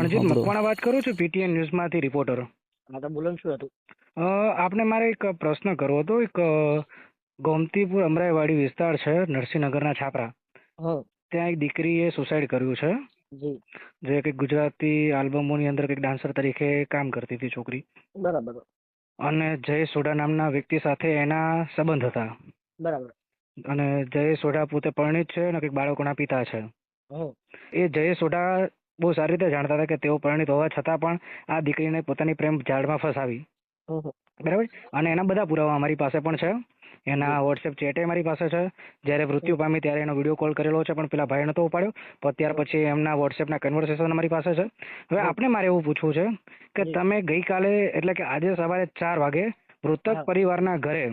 રણજીત. મકવાણા વાત કરું છું પીટીએન ન્યૂઝમાંથી રિપોર્ટર. હા તો બોલો શું હતું? આપને મારે એક પ્રશ્ન કરવો હતો. એક ગોમતીપુર અમરાઈવાડી વિસ્તાર છે નરસિંહનગરના છાપરા. ત્યાં એક દીકરીએ સુસાઇડ કર્યું છે. જે. કંઈક ગુજરાતી આલ્બમોની અંદર કંઈક ડાન્સર તરીકે કામ કરતી હતી છોકરી. બરાબર. અને જય સોઢા નામના વ્યક્તિ સાથે એના સંબંધ હતા. બરાબર. અને જય સોઢા પોતે પરિણીત છે અને કંઈક બાળકોના પિતા છે. એ જય સોઢા બહુ સારી રીતે જાણતા હતા કે તેઓ પરિણિત હોવા છતાં પણ આ દીકરીને પોતાની પ્રેમ ઝાડમાં ફસાવી. બરાબર? અને એના બધા પુરાવા અમારી પાસે પણ છે. એના વોટ્સએપ ચેટે મારી પાસે છે. જ્યારે મૃત્યુ પામી ત્યારે એનો વીડિયો કોલ કરેલો છે પણ પેલા ભાઈ નતો ઉપાડ્યો. પણ ત્યાર પછી એમના વોટ્સએપના કન્વર્સેશન અમારી પાસે છે. હવે આપણે મારે એવું પૂછવું છે કે. તમે ગઈકાલે એટલે કે આજે સવારે ચાર વાગે મૃતક. પરિવારના ઘરે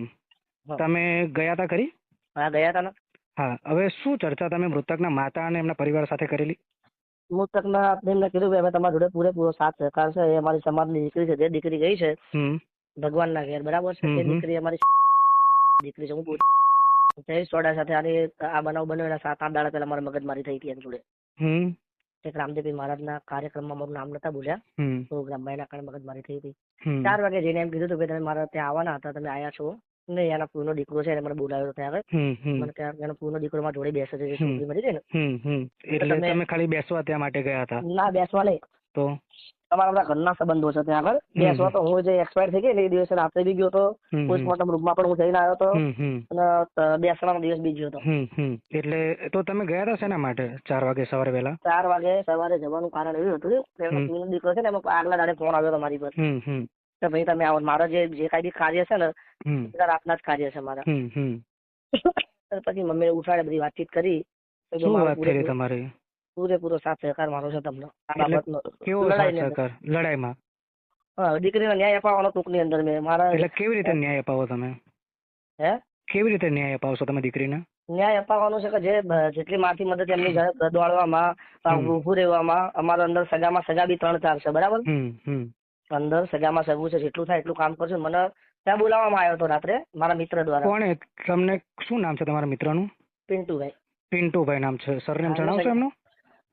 તમે ગયા હતા ખરી? હા ગયા હતા હા હવે શું ચર્ચા તમે મૃતકના માતા અને એમના પરિવાર સાથે કરેલી? મૃતકના આપણે એમને કીધું કે અમે તમારા જોડે પૂરેપૂરો સાથ સહકાર છે એ અમારી સમાજની દીકરી છે જે દીકરી ગઈ છે ભગવાનના ઘેર બરાબર છે? એ દીકરી અમારી દીકરી છે. હું જયેશ સોડા સાથે આની આ બનાવ બન્યો એના સાત આઠ દાડા પહેલા મારા મગજમારી થઈ હતી એમ જોડે. એક રામદેવજી મહારાજના કાર્યક્રમમાં મારું નામ નતા બોલ્યા. પ્રોગ્રામમાં એના કારણે મગજમારી થઈ હતી. ચાર વાગે જઈને એમ કીધું હતું કે તમે મારા ત્યાં આવવાના હતા તમે આયા છો. નહીં એના પૂનો દીકરો છે એને મને બોલાવ્યો ત્યાં આગળ મને ત્યાં એનો પૂનો દીકરો મારા જોડે બેસે છે જે છોકરી મરી હતી ને. એટલે તમે- ખાલી બેસવા ત્યાં માટે ગયા હતા? ના બેસવા નહીં. તો? અમારા બધા ઘરના સંબંધો છે ત્યાં આગળ. બેસવા તો હું જે એક્સપાયર થઈ ગઈ એ દિવસે રાત્રે બી ગયો હતો. પોસ્ટમોર્ટમ રૂમમાં પણ હું જઈને આવ્યો હતો અને બેસવાનો દિવસ બી ગયો હતો એટલે તો તમે ગયા હતા શેના માટે? ચાર વાગે સવારે વહેલા? ચાર વાગે સવારે જવાનું કારણ એવું હતું. કે દીકરો છે ને એમાં આગલા દાડે ફોન આવ્યો હતો મારી પર. કે ભાઈ તમે આવો. મારા જે જે કાંઈ બી કાર્ય છે ને બધા રાતના જ કાર્ય છે મારા. પછી મમ્મીને ઉઠાડે બધી વાતચીત કરી. તો શું મારો વાત કરી પૂરેપૂરો- સાથ સહકાર મારો છે તમને. કેવો સહકાર? લડાઈમાં? દીકરીને ન્યાય અપાવવાનો ટૂંકની અંદર મેં. મારા એટલે કેવી રીતે ન્યાય અપાવો તમે? હે? કેવી રીતે ન્યાય અપાવશો તમે દીકરીને? ન્યાય અપાવવાનો છે કે જે જેટલી મારથી મદદ એમની ઘરે દોડવામાં. ઉભું રહેવામાં અમારા અંદર સગામાં સગા બી ત્રણ ચાર છે બરાબર? અંદર સગામાં સગું છે જેટલું થાય એટલું કામ કરશું મને ત્યાં બોલાવવામાં આવ્યો હતો રાત્રે મારા મિત્ર દ્વારા. કોણે તમને શું નામ છે તમારા મિત્રનું? પિન્ટુભાઈ. પિન્ટુભાઈ નામ છે. સરનેમ જણાવશો એમનું?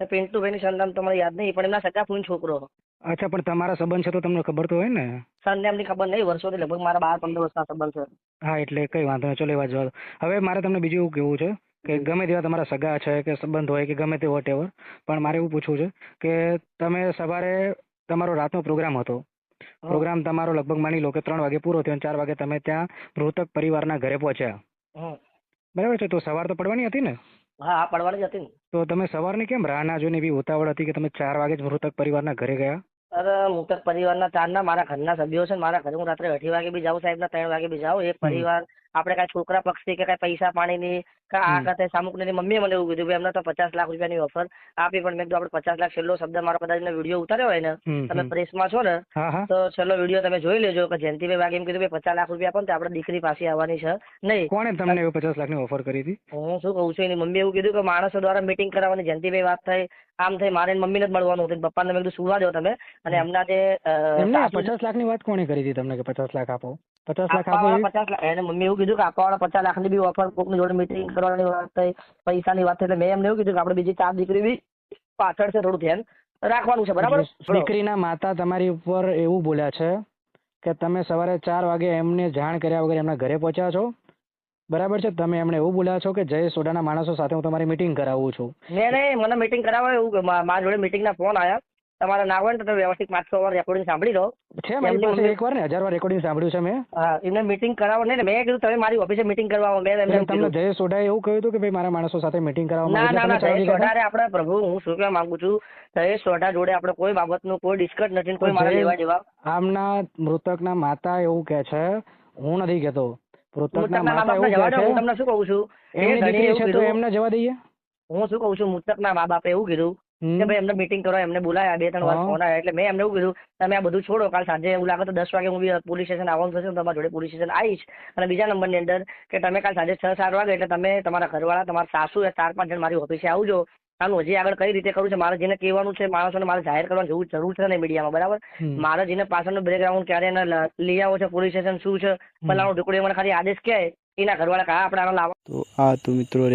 એ પિન્ટુભાઈની સરનામ તો મને યાદ નહીં પણ એમના સગા ફૂન છોકરો. અચ્છા પણ તમારા સંબંધ છે તો તમને ખબર તો હોય ને? સરનામની ખબર નહીં વર્ષોથી લગભગ મારા બાર પંદર વર્ષના સંબંધ છે. હા એટલે કઈ વાંધો નહીં ચલો એ વાત જવા દો. હવે મારે તમને બીજું એવું કહેવું છે કે ગમે તેવા તમારા સગા છે કે સંબંધ હોય કે ગમે તે વોટ એવર પણ મારે એવું પૂછવું છે કે તમે સવારે તમારો રાતનો પ્રોગ્રામ હતો. પ્રોગ્રામ તમારો લગભગ માની લો કે ત્રણ વાગે પૂરો થયો અને ચાર વાગે તમે ત્યાં મૃતક પરિવારના ઘરે પહોંચ્યા. બરાબર છે? તો સવાર તો પડવાની હતી ને? હા પડવાની જ હતી ને. તો તમે સવારની કેમ રાહ ના જોઈને એવી ઉતાવળ હતી કે તમે ચાર વાગે જ મૃતક પરિવારના ઘરે ગયા? અરે મૃતક પરિવારના ચારના મારા ઘરના સભ્યો છે મારા ઘરે હું રાત્રે અઢી વાગે બી જાઉં સાહેબના ત્રણ વાગે બી જાઉં. એક પરિવાર આપણે કાંઈ છોકરા પક્ષથી કે કાંઈ પૈસા પાણીની કે આ. કતે સામુકની મમ્મીએ મને એવું કીધું કે એમને તો પચાસ લાખ રૂપિયાની ઓફર આપી પણ મેં કીધું આપણે પચાસ લાખ છેલ્લો શબ્દ મારો કદાચ વીડિયો ઉતાર્યો હોય ને તમે. પ્રેસમાં છો ને તો છેલ્લો વીડિયો તમે જોઈ લેજો. કે જયંતિભાઈ વાગે એમ કીધું કે પચાસ લાખ રૂપિયા પણ આપણે દીકરી પાસે આવવાની છે. નહીં. કોણે તમને પચાસ લાખની ઓફર કરી હતી? હું શું કહું છું એની મમ્મી એવું કીધું કે માણસો દ્વારા મીટિંગ કરાવવાની જયંતિભાઈ વાત થઈ આમ થઈ મારે મમ્મી મમ્મીને જ મળવાનું હતું પપ્પાને મેં કીધું સુવા દો તમે. અને એમના જે પચાસ લાખની વાત કોણે કરી હતી તમને કે પચાસ લાખ આપો? પચાસ લાખ આપો પચાસ લાખ એને મમ્મી એવું કીધું કે આપવાવાળા પચાસ લાખની બી ઓફર કોકની જોડે મીટિંગ કરવાની વાત થઈ પૈસાની વાત થઈ એટલે મેં એમને એવું કીધું કે આપણે બીજી ચાર દીકરી બી પાછળ છે થોડું ધ્યાન રાખવાનું છે બરાબર? દીકરીના માતા તમારી ઉપર એવું બોલ્યા છે કે તમે સવારે ચાર વાગે એમને જાણ કર્યા વગર એમના ઘરે પહોંચ્યા છો. બરાબર છે? તમે એમણે એવું બોલ્યા છો કે જય સોડાના માણસો સાથે હું તમારી મીટિંગ કરાવું છું. મેં નહીં મને મીટિંગ કરાવવા એવું મારા જોડે મીટિંગના ફોન આવ્યા તમારે ના હોય ને તો વ્યવસ્થિત પાંચ છ વાર રેકોર્ડિંગ સાંભળી લો. છે મારી પાસે એકવાર ને હજાર વાર રેકોર્ડિંગ સાંભળ્યું છે મેં. હા એમને મીટિંગ કરાવો. નહીં ને મેં કીધું તમે મારી ઓફિસે મીટિંગ કરવા મેં એમને તમને કીધું. જય સોડાએ એવું કહ્યું હતું કે ભાઈ મારા માણસો સાથે મીટિંગ કરાવવા ના ના ના જયેશ સોઢારે આપણે પ્રભુ હું શું કહેવા માંગુ છું? જયેશ સોઢા જોડે આપણે કોઈ બાબતનું કોઈ ડિસ્કસ નથી કોઈ મારા જયેશ- લેવા દેવા આમના મૃતકના માતા એવું કે છે હું નથી કહેતો. હું મૃતકના તમને માતા એવું કહે દો હું તમને શું કહું છું? એમની દીકરી છે તો એમને જવા દઈએ. હું શું કહું છું? મૃતકના મા બાપે એવું કીધું. કે ભાઈ એમને મીટિંગ કરો એમને બોલાયા બે ત્રણ વાર ફોન આવ્યા એટલે મેં એમને એવું કીધું તમે આ બધું છોડો કાલ સાંજે એવું લાગે તો દસ વાગે હું બી પોલીસ સ્ટેશન આવવાનું થશે હું તમારા જોડે પોલીસ સ્ટેશન આવીશ. અને બીજા નંબરની અંદર કે તમે કાલ સાંજે છ સાત વાગે એટલે તમે તમારા ઘરવાળા તમારા સાસુ ચાર પાંચ જણ મારી ઓફિસે આવજો. કારણ હજી આગળ કઈ રીતે કરવું છે મારે જેને કહેવાનું છે માણસોને મારે જાહેર કરવાની જરૂર જરૂર છે ને મીડિયામાં બરાબર. મારે જેને પાછળનો બેકગ્રાઉન્ડ ક્યારે એને લઈ આવો છે પોલીસ સ્ટેશન શું છે ફલાણું ઢુકડી મને ખાલી આદેશ કહે એના ઘરવાળા કયા આપણે લાવવા તો આ તો મિત્રો